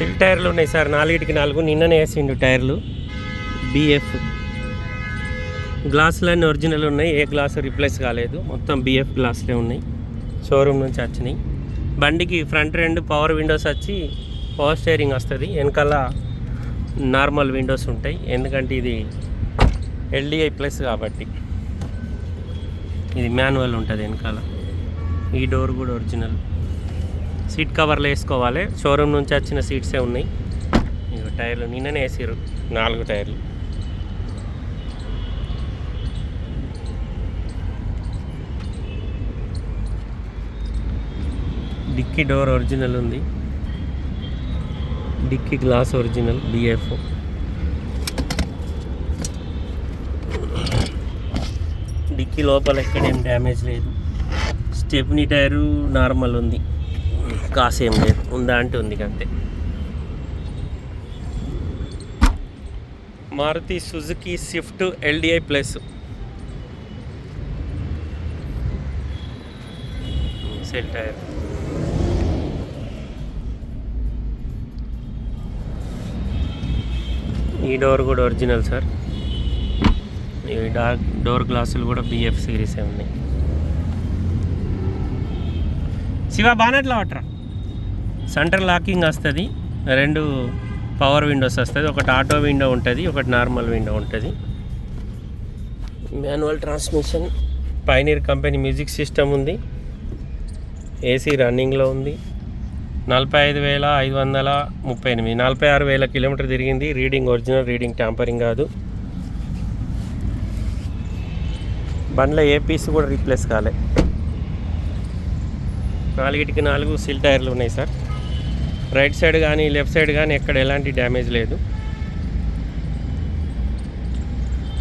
సిల్ టైర్లు ఉన్నాయి సార్ నాలుగిటికి నాలుగు నిన్ననే వేసిండు టైర్లు. బిఎఫ్ గ్లాసులన్నీ ఒరిజినల్ ఉన్నాయి ఏ గ్లాస్ రిప్లేస్ కాలేదు. మొత్తం బిఎఫ్ గ్లాసులే ఉన్నాయి షోరూమ్ నుంచి వచ్చినాయి. బండికి ఫ్రంట్ రెండు పవర్ విండోస్ వచ్చి పవర్ స్టేరింగ్ వస్తుంది. వెనకాల నార్మల్ విండోస్ ఉంటాయి. ఎందుకంటే ఇది ఎల్డిఐ ప్లస్ కాబట్టి ఇది మాన్యువల్ ఉంటుంది వెనకాల. ఈ డోర్ కూడా ఒరిజినల్ సీట్ కవర్లు వేసుకోవాలి. షోరూమ్ నుంచి వచ్చిన సీట్సే ఉన్నాయి. ఇక టైర్లు నిన్ననే వేసారు నాలుగు టైర్లు. డిక్కీ డోర్ ఒరిజినల్ ఉంది. Dickey glass original B F dickey లోపల ఎక్కడేం డ్యామేజ్ లేదు. స్టెప్నీ టైరు నార్మల్ ఉంది. కాసేం లేదు. ఉందా అంటే ఉంది అంతే Maruti Suzuki Swift LDI plus. Cell tyre ఈ డోర్ కూడా ఒరిజినల్ సార్. ఈ డార్క్ డోర్ గ్లాసులు కూడా బిఎఫ్ సిరీసే ఉన్నాయి. శివ బానెట్లా వాటరా? సెంటర్ లాకింగ్ వస్తుంది. రెండు పవర్ విండోస్ వస్తుంది. ఒకటి ఆటో విండో ఉంటుంది ఒకటి నార్మల్ విండో ఉంటుంది. Manual transmission. Pioneer company music system ఉంది. ఏసీ రన్నింగ్లో ఉంది. నలభై ఐదు వేల ఐదు వందల ముప్పై ఎనిమిది నలభై ఆరు వేల కిలోమీటర్ తిరిగింది. రీడింగ్ ఒరిజినల్ రీడింగ్ ట్యాంపరింగ్ కాదు. బండ్లో ఏ పీస్ కూడా రీప్లేస్ కాలే. నాలుగిటికి నాలుగు సిల్ టైర్లు ఉన్నాయి సార్. రైట్ సైడ్ కానీ లెఫ్ట్ సైడ్ కానీ ఎక్కడ ఎలాంటి డ్యామేజ్ లేదు.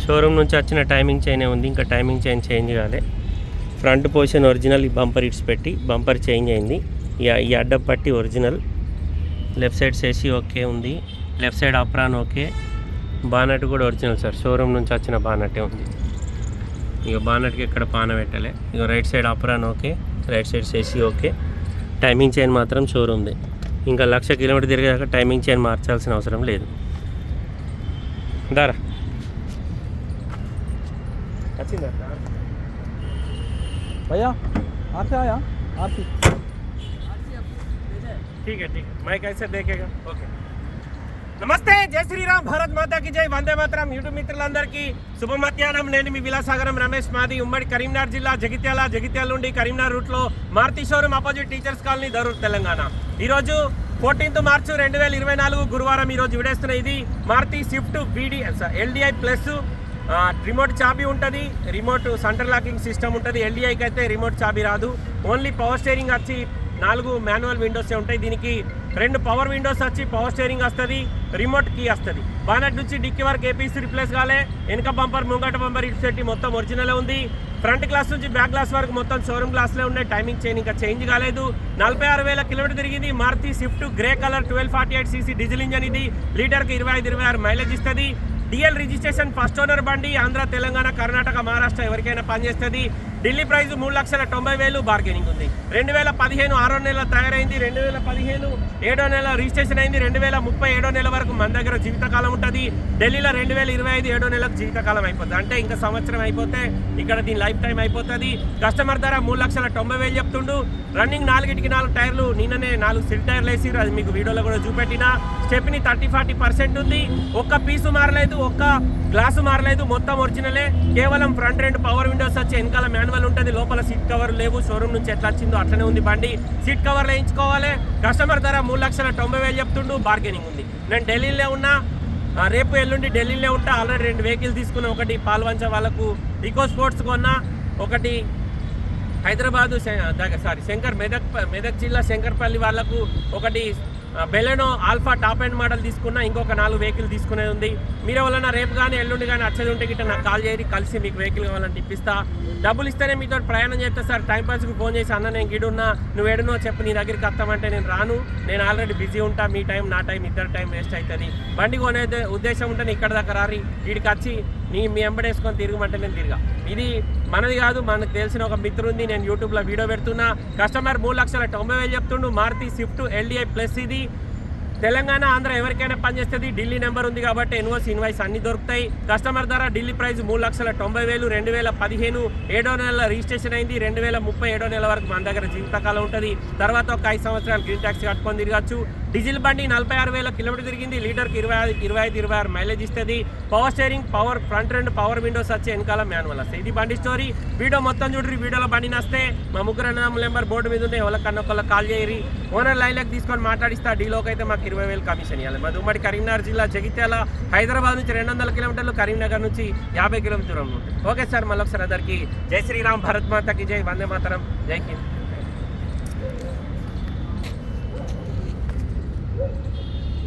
షోరూమ్ నుంచి వచ్చిన టైమింగ్ చైన్ ఉంది. ఇంకా టైమింగ్ చైన్ చేంజ్ కాలే. ఫ్రంట్ పోర్షన్ ఒరిజినల్ ఈ బంపర్ ఇట్స్ పెట్టి బంపర్ చేంజ్ అయింది. ఈ అడ్డ పట్టి ఒరిజినల్. లెఫ్ట్ సైడ్ సేసి ఓకే ఉంది. Left side apron okay. Bonnet కూడా ఒరిజినల్ సార్. షోరూమ్ నుంచి వచ్చిన బానట్టే ఉంది. ఇక బానట్కి ఎక్కడ పాన పెట్టలే. ఇక right side apron okay. Right side సేసి ఓకే. టైమింగ్ చైన్ మాత్రం షోరూమ్దే. ఇంకా లక్ష కిలోమీటర్ తిరిగాక టైమింగ్ చైన్ మార్చాల్సిన అవసరం లేదు దారా వచ్చిందా भैया आर से आया आर सी ठीक है ठीक है मैं कैसे देखेगा ఓకే నమస్తే జై శ్రీరామ్ భారత్ మాతాకి జై. వందే మాత్రం. యూట్యూబ్ మిత్రులందరికీ శుభ మధ్యాహ్నం. నేను మీ విలాసాగరం రమేష్ మాది. ఉమ్మడి కరీంనగర్ జిల్లా జగిత్యాల జగిత్యాల నుండి కరీంనగర్ రూట్లో Maruti showroom opposite teachers colony Dharur Telangana. ఈరోజు ఫోర్టీన్త్ మార్చు రెండు వేల ఇరవై నాలుగు గురువారం ఈరోజు విడేస్తున్న ఇది మారుతి స్విఫ్ట్ బీడీ ఎల్డిఐ ప్లస్. రిమోట్ చాబీ ఉంటుంది. రిమోట్ సెంటర్ లాకింగ్ సిస్టమ్ ఉంటుంది. ఎల్డిఐకి అయితే రిమోట్ చాబీ రాదు. ఓన్లీ పవర్ స్టేరింగ్ వచ్చి నాలుగు మాన్యువల్ విండోసే ఉంటాయి. దీనికి రెండు పవర్ విండోస్ వచ్చి పవర్ స్టీరింగ్ వస్తుంది రిమోట్ కీ వస్తుంది. బానట్ నుంచి డిక్కీ వరకు ఏపీసీ రిప్లేస్ కాలే. వెనక బంపర్ ముంగట బంపర్ ఇటు సెట్టి మొత్తం ఒరిజినల్ ఉంది. ఫ్రంట్ గ్లాస్ నుంచి బ్యాక్ గ్లాస్ వరకు మొత్తం షోరూమ్ గ్లాస్లే ఉన్నాయి. టైమింగ్ చైన్ ఇంకా చేంజ్ కాలేదు. నలభై ఆరు వేల కిలోమీటర్ తిరిగింది. Maruti Swift grey colour twelve forty eight CC diesel engine ఇది. లీటర్కి ఇరవై ఐదు ఇరవై ఆరు మైలేజ్ ఇస్తుంది. డిఎల్ రిజిస్ట్రేషన్ ఫస్ట్ ఓనర్ బండి ఆంధ్ర తెలంగాణ కర్ణాటక మహారాష్ట్ర ఎవరికైనా పనిచేస్తుంది. ఢిల్లీ ప్రైస్ మూడు లక్షల తొంభై వేలు బార్గెనింగ్ ఉంది. రెండు వేల పదిహేను ఆరో నెల తయారైంది రెండు వేల పదిహేను ఏడో నెల రిజిస్ట్రేషన్ అయింది రెండు వేల ముప్పై ఏడో నెల వరకు మన దగ్గర జీవితకాలం ఉంటుంది. ఢిల్లీలో రెండు వేల ఇరవై ఐదు ఏడో నెలకు జీవితకాలం అయిపోతుంది అంటే ఇంకా సంవత్సరం అయిపోతే ఇక్కడ దీని లైఫ్ టైం అయిపోతుంది. కస్టమర్ ధర మూడు లక్షల తొంభై వేలు చెప్తుండు. రన్నింగ్ నాలుగిటికి నాలుగు టైర్లు నిన్ననే నాలుగు సిల్ టైర్లు వేసి అది మీకు వీడియోలో కూడా చూపెట్టిన. స్టెప్ని థర్టీ ఫార్టీ పర్సెంట్ ఉంది. ఒక్క పీసు మారలేదు ఒక్క గ్లాసు మారలేదు. మొత్తం ఒరిజినలే కేవలం ఫ్రంట్ రెండు పవర్ విండోస్ వచ్చి వెనకాల మాన్యువల్ ఉంటుంది. లోపల సీట్ కవర్ లేవు. షోరూమ్ నుంచి ఎట్లా వచ్చిందో అట్లనే ఉంది బండి. సీట్ కవర్లు వేయించుకోవాలి. కస్టమర్ ధర మూడు లక్షల తొంభై వేలు చెప్తుండు. బార్గెనింగ్ ఉంది. నేను ఢిల్లీలో ఉన్నా. రేపు ఎల్లుండి ఢిల్లీలో ఉంటా. ఆల్రెడీ రెండు వెహికల్ తీసుకున్నా. ఒకటి పాల్వంచ వాళ్ళకు ఈకో స్పోర్ట్స్ కొన్నా. ఒకటి హైదరాబాదు సారీ శంకర్ మెదక్ మెదక్ జిల్లా శంకర్పల్లి వాళ్ళకు. ఒకటి Baleno Alpha top and model తీసుకున్న ఇంకొక నాలుగు వెహికల్ తీసుకునేది ఉంది. మీరు ఎవరైనా రేపు కానీ ఎల్లుండి కానీ వచ్చేది ఉంటే గిట్ట నాకు కాల్ చేయరి కలిసి మీకు వెహికల్ కావాలంటే ఇప్పిస్తా. డబ్బులు ఇస్తేనే మీతో ప్రయాణం చేస్తా సార్. టైం పాస్కి ఫోన్ చేసి అన్న నేను గిడున్నా నువ్వు ఎడునో చెప్పు నీ దగ్గరికి వస్తామంటే నేను రాను. నేను ఆల్రెడీ బిజీ ఉంటా మీ టైం నా టైం ఇద్దరు టైం వేస్ట్ అవుతుంది. బండి కొనే ఉద్దేశం ఉంటే ఇక్కడ దాకా రారి వీడికి వచ్చి నీ మీ ఎంబడేసుకొని తిరగమంటే నేను తిరిగా. ఇది మనది కాదు మనకు తెలిసిన ఒక మిత్రుంది నేను యూట్యూబ్లో వీడియో పెడుతున్నా. కస్టమర్ మూడు లక్షల తొంభై వేలు చెప్తుండు. మారుతి స్విఫ్ట్ ఎల్డిఐ ప్లస్ ఇది. తెలంగాణ ఆంధ్ర ఎవరికైనా పనిచేస్తుంది ఢిల్లీ నెంబర్ ఉంది కాబట్టి ఎన్ఓసి ఇన్వాయిస్ అన్ని దొరుకుతాయి. కస్టమర్ ధర ఢిల్లీ ప్రైస్ మూడు లక్షల తొంభై వేలు రెండు వేల పదిహేను. ఏడో నెల రిజిస్ట్రేషన్ అయింది. రెండు వేల ముప్పై ఏడో నెల వరకు మన దగ్గర జీవితకాలం ఉంటుంది. తర్వాత ఒక ఐదు సంవత్సరాలు గ్రీన్ ట్యాక్స్ కట్టుకొని తిరగచ్చు. డీజిల్ బండి నలభై ఆరు వేల కిలోమీటర్ తిరిగింది. లీటర్కి ఇరవై ఐదు ఇరవై ఐదు ఇరవై ఆరు మైలేజ్ ఇస్తుంది. పవర్ స్టేరింగ్ పవర్ ఫ్రంట్ రెండు పవర్ విండోస్ వచ్చి వెనకాల మాన్యువల్ వస్తాయి. ఇది బండి స్టోరీ. వీడియో మొత్తం చూడరు. వీడియోలో బండి నస్తే. మా ముగ్గురు నెంబర్ బోర్డు మీద ఉంది ఎవరికన్నా ఒకళ్ళ కాల్ చేయరు ఓనర్ లైన్లోకి తీసుకొని మాట్లాడిస్తా. డీలోకి అయితే మాకు ఇరవై వేలు కమిషన్ ఇవ్వాలి. మాది ఉమ్మడి కరీంనగర్ జిల్లా జగిత్యాల హైదరాబాద్ నుంచి రెండు వందల కిలోమీటర్లు కరీంనగర్ నుంచి యాభై కిలోమీటర్లు ఉంటుంది. ఓకే సార్ మళ్ళొకసారి అందరికీ జై శ్రీరామ్ భరత్ మాతకి జై వందే మాతరం జై హింద్.